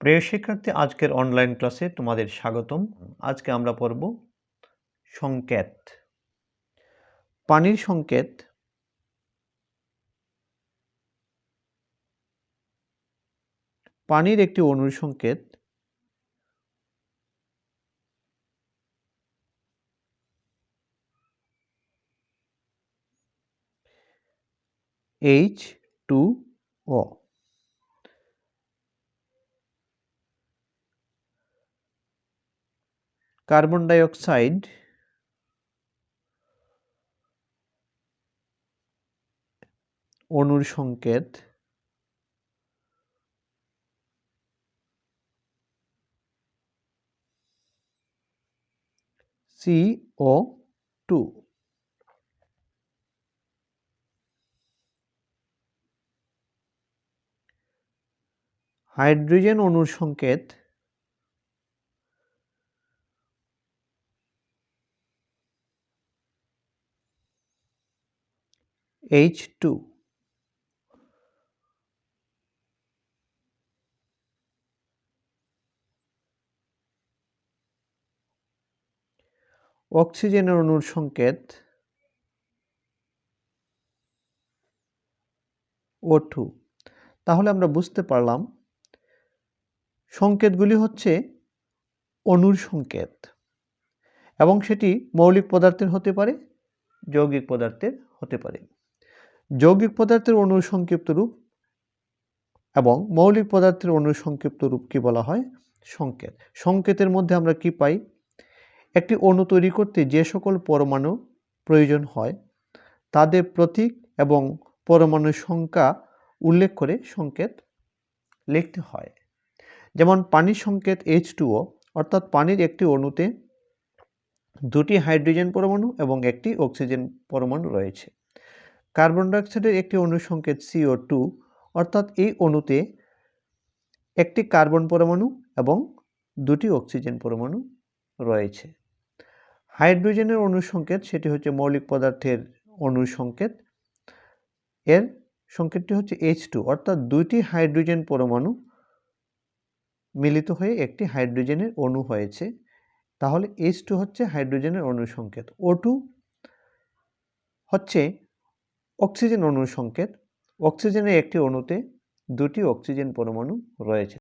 প্রিয় শিক্ষার্থী, আজকের অনলাইন ক্লাসে তোমাদের স্বাগতম। আজকে আমরা পড়ব সংকেত। পানির সংকেত পানির একটি অণুর সংকেত H two O carbon dioxide অণুর সংকেত সিও টু হাইড্রোজেন অণুর সংকেত এইচ টু অক্সিজেনের অণুর সংকেত ও টু তাহলে আমরা বুঝতে পারলাম সংকেতগুলি হচ্ছে অণুর সংকেত এবং সেটি মৌলিক পদার্থের হতে পারে, যৌগিক পদার্থের হতে পারে। যৌগিক পদার্থের অণুর সংক্ষিপ্ত রূপ এবং মৌলিক পদার্থের অণুর সংক্ষিপ্ত রূপ কি বলা হয়? সংকেত। সংকেতের মধ্যে আমরা কি পাই? একটি অণু তৈরি করতে যে সকল পরমাণু প্রয়োজন হয়, তাদের প্রতীক এবং পরমাণুর সংখ্যা উল্লেখ করে সংকেত লিখতে হয়। যেমন পানির সংকেত এইচ টুও অর্থাৎ পানির একটি অণুতে দুটি হাইড্রোজেন পরমাণু এবং একটি অক্সিজেন পরমাণু রয়েছে। কার্বন ডাইঅক্সাইডের একটি অণুর সংকেত সিও টু অর্থাৎ এই অণুতে একটি কার্বন পরমাণু এবং দুটি অক্সিজেন পরমাণু রয়েছে। হাইড্রোজেনের অণুর সংকেত সেটি হচ্ছে মৌলিক পদার্থের অণুর সংকেত এর সংকেতটি হচ্ছে এইচ টু অর্থাৎ দুইটি হাইড্রোজেন পরমাণু মিলিত হয়ে একটি হাইড্রোজেনের অণু হয়েছে। তাহলে এইচ টু হচ্ছে হাইড্রোজেনের অণুর সংকেত ও টু হচ্ছে অক্সিজেন অণুর সংকেত অক্সিজেনের একটি অণুতে দুটি অক্সিজেন পরমাণু রয়েছে।